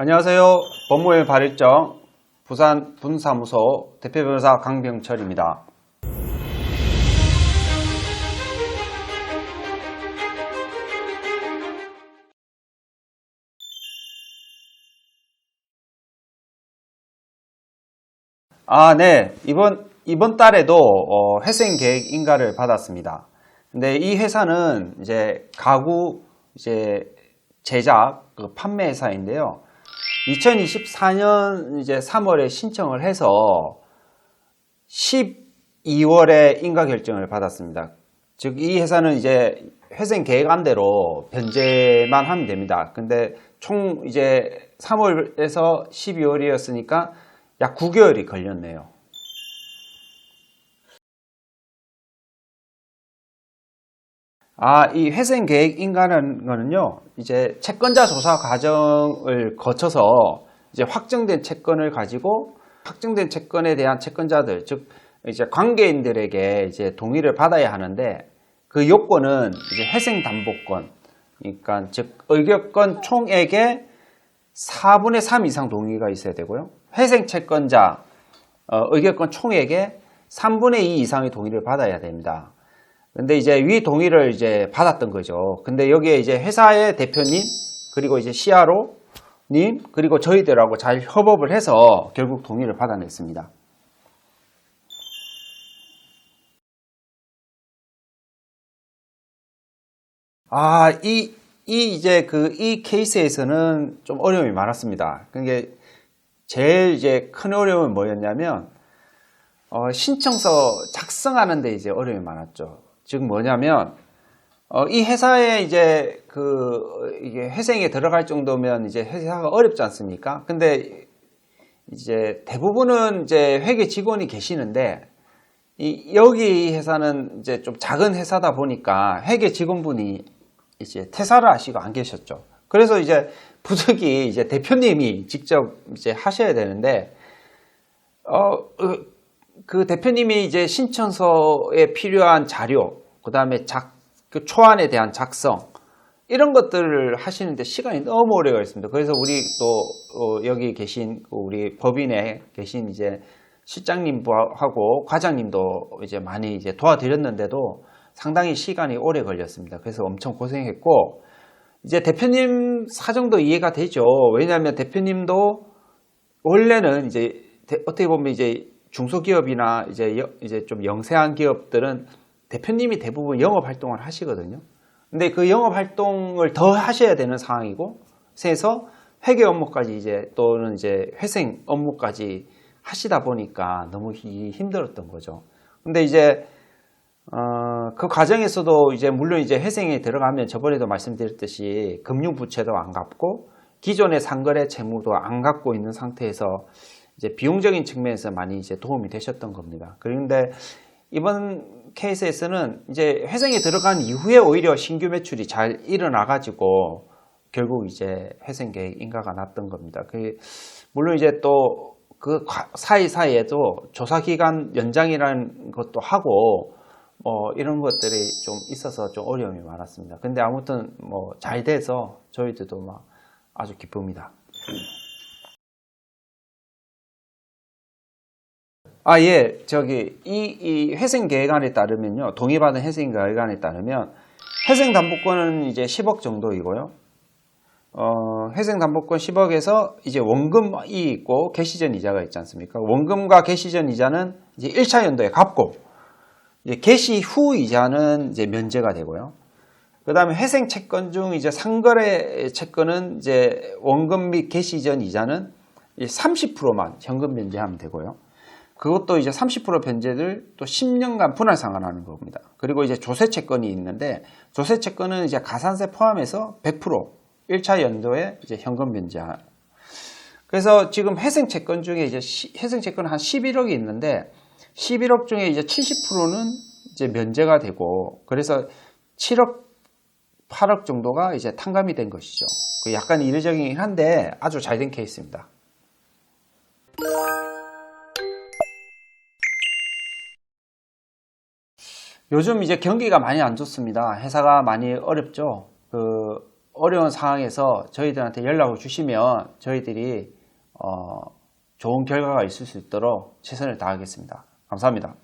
안녕하세요. 법무의 발일정 부산 분사무소 대표 변호사 강병철입니다. 아, 네. 이번, 이번 달에도 어, 회생 계획 인가를 받았습니다. 근데 이 회사는 이제 가구 이제 제작 그 판매 회사인데요. 2024년 이제 3월에 신청을 해서 12월에 인가 결정을 받았습니다. 즉 이 회사는 이제 회생 계획안대로 변제만 하면 됩니다. 근데 총 이제 3월에서 12월이었으니까 약 9개월이 걸렸네요. 아, 이 회생 계획 인가라는 거는요, 이제 채권자 조사 과정을 거쳐서 이제 확정된 채권을 가지고 확정된 채권에 대한 채권자들, 즉, 이제 관계인들에게 이제 동의를 받아야 하는데 그 요건은 이제 회생 담보권, 그러니까 즉, 의결권 총액의 4분의 3 이상 동의가 있어야 되고요. 회생 채권자, 어, 의결권 총액의 3분의 2 이상의 동의를 받아야 됩니다. 근데 이제 위 동의를 이제 받았던 거죠. 근데 여기에 이제 회사의 대표님, 그리고 이제 CRO님, 그리고 저희들하고 잘 협업을 해서 결국 동의를 받아냈습니다. 아, 이, 이 이제 그 이 케이스에서는 좀 어려움이 많았습니다. 그게 제일 이제 큰 어려움은 뭐였냐면, 어, 신청서 작성하는데 이제 어려움이 많았죠. 즉 뭐냐면 어, 이 회사에 이제 그 이게 회생에 들어갈 정도면 이제 회사가 어렵지 않습니까? 근데 이제 대부분은 이제 회계 직원이 계시는데 이 여기 이 회사는 이제 좀 작은 회사다 보니까 회계 직원분이 이제 퇴사를 하시고 안 계셨죠. 그래서 이제 부득이 이제 대표님이 직접 이제 하셔야 되는데 어, 그 대표님이 이제 신청서에 필요한 자료, 그 다음에 작, 그 초안에 대한 작성, 이런 것들을 하시는데 시간이 너무 오래 걸렸습니다. 그래서 우리 또, 어, 여기 계신 그 우리 법인에 계신 이제 실장님하고 과장님도 이제 많이 이제 도와드렸는데도 상당히 시간이 오래 걸렸습니다. 그래서 엄청 고생했고, 이제 대표님 사정도 이해가 되죠. 왜냐하면 대표님도 원래는 이제 대- 어떻게 보면 이제 중소기업이나 이제 여- 이제 좀 영세한 기업들은 대표님이 대부분 영업 활동을 하시거든요. 근데 그 영업 활동을 더 하셔야 되는 상황이고, 그래서 회계 업무까지 이제 또는 이제 회생 업무까지 하시다 보니까 너무 히- 힘들었던 거죠. 근데 이제 어, 그 과정에서도 이제 물론 이제 회생에 들어가면 저번에도 말씀드렸듯이 금융부채도 안 갚고 기존의 상거래 채무도 안 갖고 있는 상태에서 이제 비용적인 측면에서 많이 이제 도움이 되셨던 겁니다. 그런데 이번 케이스에서는 이제 회생에 들어간 이후에 오히려 신규 매출이 잘 일어나 가지고 결국 이제 회생 계획 인가가 났던 겁니다. 그 물론 이제 또 그 사이사이에도 조사 기간 연장이라는 것도 하고 뭐 이런 것들이 좀 있어서 좀 어려움이 많았습니다. 근데 아무튼 뭐 잘 돼서 저희들도 막 아주 기쁩니다. 아, 예. 저기, 이, 이 회생 계획안에 따르면요. 동의받은 회생 계획안에 따르면 회생 담보권은 이제 10억 정도이고요. 어, 회생 담보권 10억에서 이제 원금이 있고 개시전 이자가 있지 않습니까? 원금과 개시전 이자는 이제 1차 연도에 갚고 이제 개시 후 이자는 이제 면제가 되고요. 그 다음에 회생 채권 중 이제 상거래 채권은 이제 원금 및 개시 전 이자는 30%만 현금 면제하면 되고요. 그것도 이제 30% 변제를 또 10년간 분할 상환하는 겁니다. 그리고 이제 조세 채권이 있는데 조세 채권은 이제 가산세 포함해서 100% 1차 연도에 이제 현금 면제. 그래서 지금 회생 채권 중에 이제 시- 회생 채권 한 11억이 있는데 11억 중에 이제 70%는 이제 면제가 되고 그래서 7억 8억 정도가 이제 탕감이 된 것이죠. 그 약간 이례적이긴 한데 아주 잘 된 케이스입니다. 요즘 이제 경기가 많이 안 좋습니다. 회사가 많이 어렵죠. 그 어려운 상황에서 저희들한테 연락을 주시면 저희들이 어, 좋은 결과가 있을 수 있도록 최선을 다하겠습니다. 감사합니다.